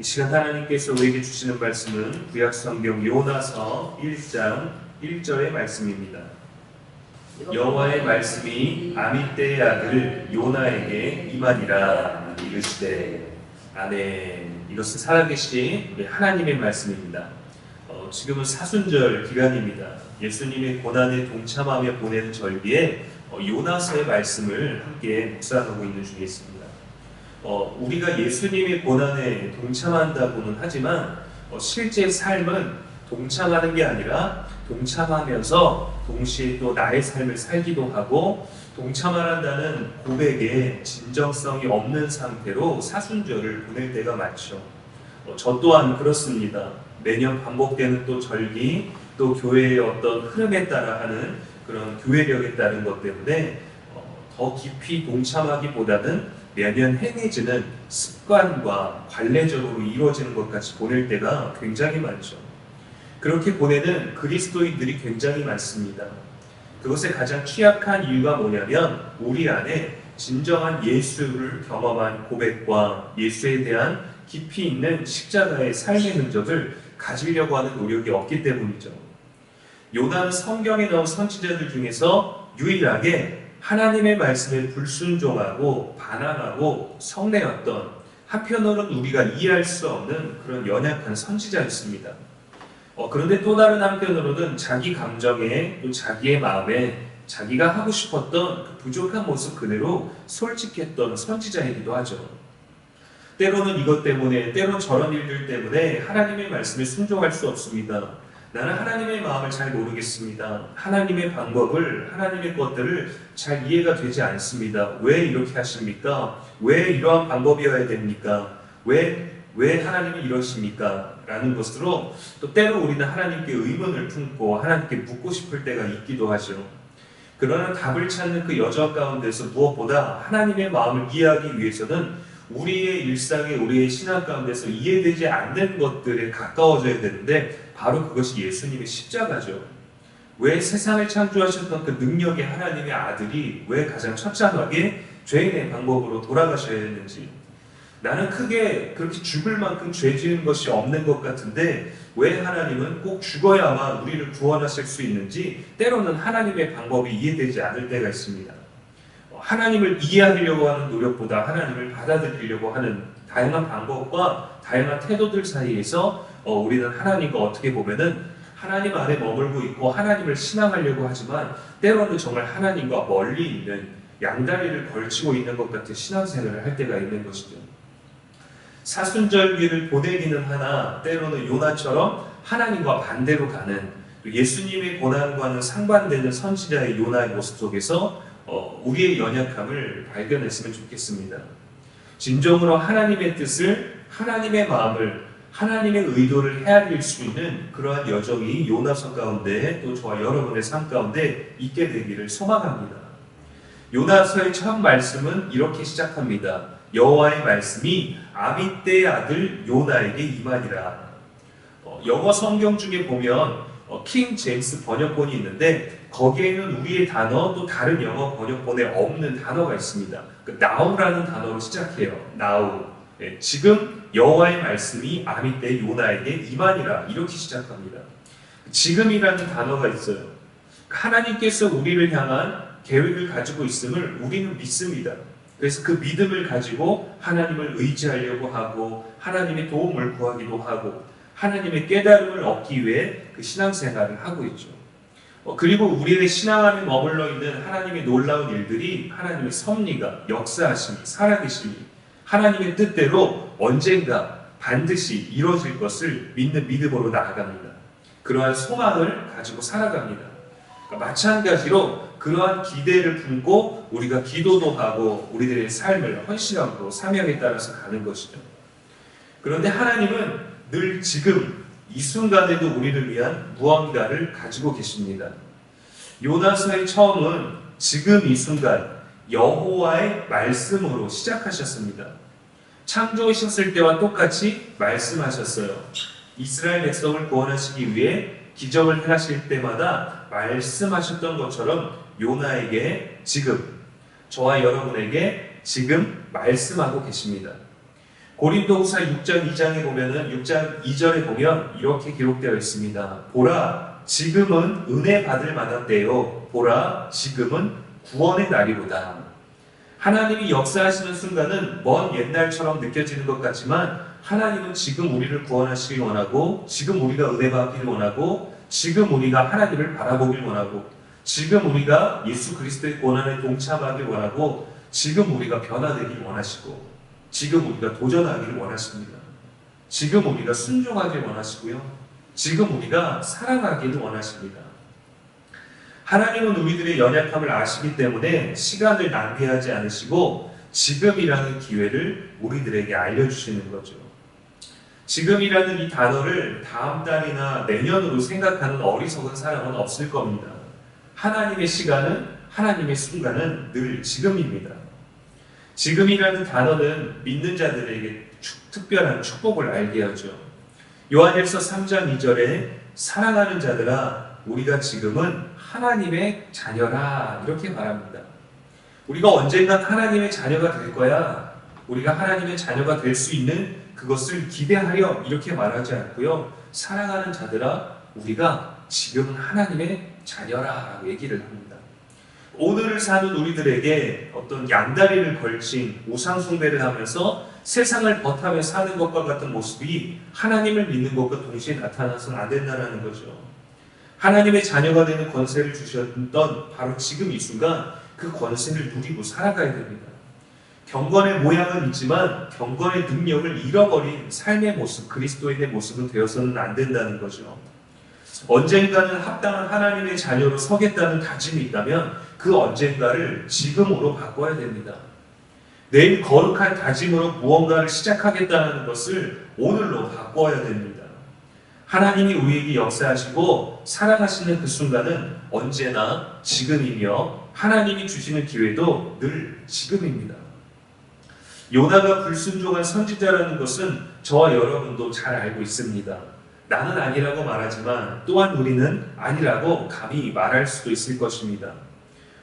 이 시간 하나님께서 우리에게 주시는 말씀은 구약 성경 요나서 1장 1절의 말씀입니다. 여호와의 말씀이 아미떼의 아들 요나에게 임하니라 이르시되 아멘 이것은 살아계신 하나님의 말씀입니다. 어, 지금은 사순절 기간입니다. 예수님의 고난에 동참하며 보내는 절기에 어, 요나서의 말씀을 함께 묵상하고 있는 중에 있습니다. 어, 우리가 예수님의 고난에 동참한다고는 하지만 어, 실제 삶은 동참하는 게 아니라 동참하면서 동시에 또 나의 삶을 살기도 하고 동참한다는 고백에 진정성이 없는 상태로 사순절을 보낼 때가 많죠. 어, 저 또한 그렇습니다. 매년 반복되는 또 절기, 또 교회의 어떤 흐름에 따라 하는 그런 교회력에 따른 것 때문에 어, 더 깊이 동참하기보다는 매년 행해지는 습관과 관례적으로 이루어지는 것 같이 보낼 때가 굉장히 많죠. 그렇게 보내는 그리스도인들이 굉장히 많습니다. 그것의 가장 취약한 이유가 뭐냐면 우리 안에 진정한 예수를 경험한 고백과 예수에 대한 깊이 있는 십자가의 삶의 흔적을 가지려고 하는 노력이 없기 때문이죠. 요나는 성경에 나온 선지자들 중에서 유일하게 하나님의 말씀에 불순종하고 반항하고 성내었던 한편으로는 우리가 이해할 수 없는 그런 연약한 선지자였습니다. 어, 그런데 또 다른 한편으로는 자기 감정에 또 자기의 마음에 자기가 하고 싶었던 그 부족한 모습 그대로 솔직했던 선지자이기도 하죠. 때로는 이것 때문에, 때로 저런 일들 때문에 하나님의 말씀에 순종할 수 없습니다. 나는 하나님의 마음을 잘 모르겠습니다. 하나님의 방법을, 하나님의 것들을 잘 이해가 되지 않습니다. 왜 이렇게 하십니까? 왜 이러한 방법이어야 됩니까? 왜, 왜 하나님이 이러십니까? 라는 것으로 또 때로 우리는 하나님께 의문을 품고 하나님께 묻고 싶을 때가 있기도 하죠. 그러나 답을 찾는 그 여정 가운데서 무엇보다 하나님의 마음을 이해하기 위해서는 우리의 일상에 우리의 신앙 가운데서 이해되지 않는 것들에 가까워져야 되는데 바로 그것이 예수님의 십자가죠. 왜 세상을 창조하셨던 그 능력의 하나님의 아들이 왜 가장 처참하게 죄인의 방법으로 돌아가셔야 했는지 나는 크게 그렇게 죽을 만큼 죄 지은 것이 없는 것 같은데 왜 하나님은 꼭 죽어야만 우리를 구원하실 수 있는지 때로는 하나님의 방법이 이해되지 않을 때가 있습니다. 하나님을 이해하려고 하는 노력보다 하나님을 받아들이려고 하는 다양한 방법과 다양한 태도들 사이에서 어, 우리는 하나님과 어떻게 보면은 하나님 안에 머물고 있고 하나님을 신앙하려고 하지만 때로는 정말 하나님과 멀리 있는 양다리를 걸치고 있는 것 같은 신앙생활을 할 때가 있는 것이죠. 사순절기를 보내기는 하나 때로는 요나처럼 하나님과 반대로 가는 예수님의 고난과는 상반되는 선지자의 요나의 모습 속에서 어, 우리의 연약함을 발견했으면 좋겠습니다. 진정으로 하나님의 뜻을 하나님의 마음을 하나님의 의도를 헤아릴 수 있는 그러한 여정이 요나서 가운데 또 저와 여러분의 삶 가운데 있게 되기를 소망합니다. 요나서의 첫 말씀은 이렇게 시작합니다. 여호와의 말씀이 아미떼의 아들 요나에게 임하니라. 어, 영어 성경 중에 보면 어, 킹 제임스 번역본이 있는데 거기에는 우리의 단어 또 다른 영어 번역본에 없는 단어가 있습니다. 그 now라는 단어로 시작해요. now. 예, 지금 여호와의 말씀이 아미떼 요나에게 임하니라 이렇게 시작합니다. 지금이라는 단어가 있어요. 하나님께서 우리를 향한 계획을 가지고 있음을 우리는 믿습니다. 그래서 그 믿음을 가지고 하나님을 의지하려고 하고 하나님의 도움을 구하기도 하고 하나님의 깨달음을 얻기 위해 그 신앙생활을 하고 있죠. 어, 그리고 우리의 신앙 안에 머물러 있는 하나님의 놀라운 일들이 하나님의 섭리가 역사하심이 살아계심이 하나님의 뜻대로 언젠가 반드시 이루어질 것을 믿는 믿음으로 나아갑니다. 그러한 소망을 가지고 살아갑니다. 그러니까 마찬가지로 그러한 기대를 품고 우리가 기도도 하고 우리들의 삶을 헌신함으로 사명에 따라서 가는 것이죠. 그런데 하나님은 늘 지금 이 순간에도 우리를 위한 무언가를 가지고 계십니다. 요나서의 처음은 지금 이 순간 여호와의 말씀으로 시작하셨습니다. 창조하셨을 때와 똑같이 말씀하셨어요. 이스라엘 백성을 구원하시기 위해 기적을 행하실 때마다 말씀하셨던 것처럼 요나에게 지금 저와 여러분에게 지금 말씀하고 계십니다. 고린도후서 6장 2장에 보면은 6장 2절에 보면 이렇게 기록되어 있습니다. 보라 지금은 은혜 받을 만한 때요. 보라 지금은 구원의 날이로다. 하나님이 역사하시는 순간은 먼 옛날처럼 느껴지는 것 같지만 하나님은 지금 우리를 구원하시길 원하고 지금 우리가 은혜 받기를 원하고 지금 우리가 하나님을 바라보길 원하고 지금 우리가 예수 그리스도의 고난에 동참하길 원하고 지금 우리가 변화되길 원하시고 지금 우리가 도전하기를 원하십니다. 지금 우리가 순종하길 원하시고요. 지금 우리가 사랑하기를 원하십니다. 하나님은 우리들의 연약함을 아시기 때문에 시간을 낭비하지 않으시고 지금이라는 기회를 우리들에게 알려주시는 거죠. 지금이라는 이 단어를 다음 달이나 내년으로 생각하는 어리석은 사람은 없을 겁니다. 하나님의 시간은 하나님의 순간은 늘 지금입니다. 지금이라는 단어는 믿는 자들에게 축- 특별한 축복을 알게 하죠. 요한일서 3장 2절에 사랑하는 자들아 우리가 지금은 하나님의 자녀라 이렇게 말합니다. 우리가 언젠간 하나님의 자녀가 될 거야. 우리가 하나님의 자녀가 될 수 있는 그것을 기대하려 이렇게 말하지 않고요. 사랑하는 자들아 우리가 지금은 하나님의 자녀라라고 얘기를 합니다. 오늘을 사는 우리들에게 어떤 양다리를 걸친 우상 숭배를 하면서 세상을 버타며 사는 것과 같은 모습이 하나님을 믿는 것과 동시에 나타나서는 안 된다는 거죠. 하나님의 자녀가 되는 권세를 주셨던 바로 지금 이 순간 그 권세를 누리고 살아가야 됩니다. 경건의 모양은 있지만 경건의 능력을 잃어버린 삶의 모습, 그리스도인의 모습은 되어서는 안 된다는 거죠. 언젠가는 합당한 하나님의 자녀로 서겠다는 다짐이 있다면 그 언젠가를 지금으로 바꿔야 됩니다. 내일 거룩한 다짐으로 무언가를 시작하겠다는 것을 오늘로 바꿔야 됩니다. 하나님이 우리에게 역사하시고 사랑하시는 그 순간은 언제나 지금이며 하나님이 주시는 기회도 늘 지금입니다. 요나가 불순종한 선지자라는 것은 저와 여러분도 잘 알고 있습니다. 나는 아니라고 말하지만 또한 우리는 아니라고 감히 말할 수도 있을 것입니다.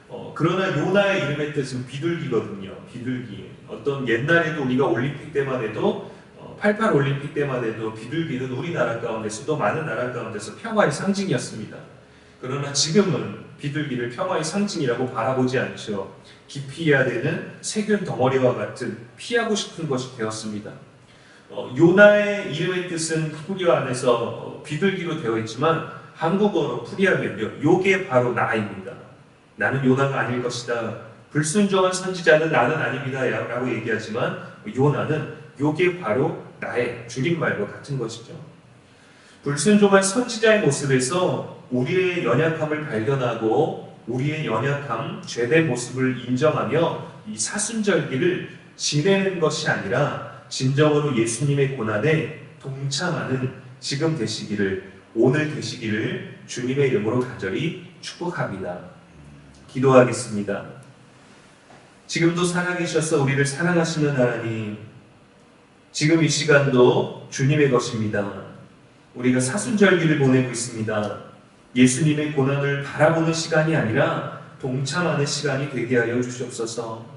어, 그러나 요나의 이름의 뜻은 비둘기거든요. 비둘기. 어떤 옛날에도 우리가 올림픽 때만 해도 어, 88 올림픽 때만 해도 비둘기는 우리나라 가운데서도 많은 나라 가운데서 평화의 상징이었습니다. 그러나 지금은 비둘기를 평화의 상징이라고 바라보지 않죠. 기피해야 되는 세균 덩어리와 같은 피하고 싶은 것이 되었습니다. 어, 요나의 이름의 뜻은 히브리어 안에서 어, 비둘기로 되어 있지만 한국어로 풀이하면요. 요게 바로 나입니다. 나는 요나가 아닐 것이다. 불순종한 선지자는 나는 아닙니다. 라고 얘기하지만 요나는 요게 바로 나의 줄임말과 같은 것이죠. 불순종한 선지자의 모습에서 우리의 연약함을 발견하고 우리의 연약함, 죄된 모습을 인정하며 이 사순절기를 지내는 것이 아니라 진정으로 예수님의 고난에 동참하는 지금 되시기를 오늘 되시기를 주님의 이름으로 간절히 축복합니다. 기도하겠습니다. 지금도 살아계셔서 우리를 사랑하시는 하나님, 지금 이 시간도 주님의 것입니다. 우리가 사순절기를 보내고 있습니다. 예수님의 고난을 바라보는 시간이 아니라 동참하는 시간이 되게 하여 주시옵소서.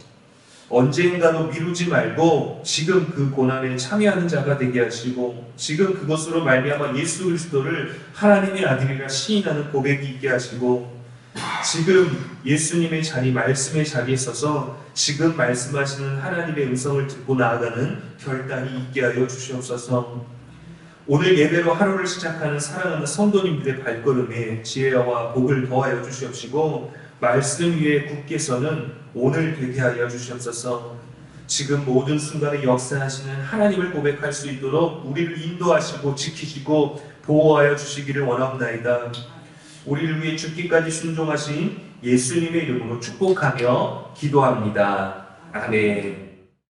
언젠가도 미루지 말고 지금 그 고난에 참여하는 자가 되게 하시고 지금 그것으로 말미암아 예수 그리스도를 하나님의 아들이라 시인하는 고백이 있게 하시고 지금 예수님의 자리 말씀의 자리에 서서 지금 말씀하시는 하나님의 음성을 듣고 나아가는 결단이 있게 하여 주시옵소서. 오늘 예배로 하루를 시작하는 사랑하는 성도님들의 발걸음에 지혜와 복을 더하여 주시옵시고 말씀 위에 굳게 서는 오늘 되게 하여 주시옵소서. 지금 모든 순간에 역사하시는 하나님을 고백할 수 있도록 우리를 인도하시고 지키시고 보호하여 주시기를 원합나이다. 우리를 위해 죽기까지 순종하신 예수님의 이름으로 축복하며 기도합니다. 아멘.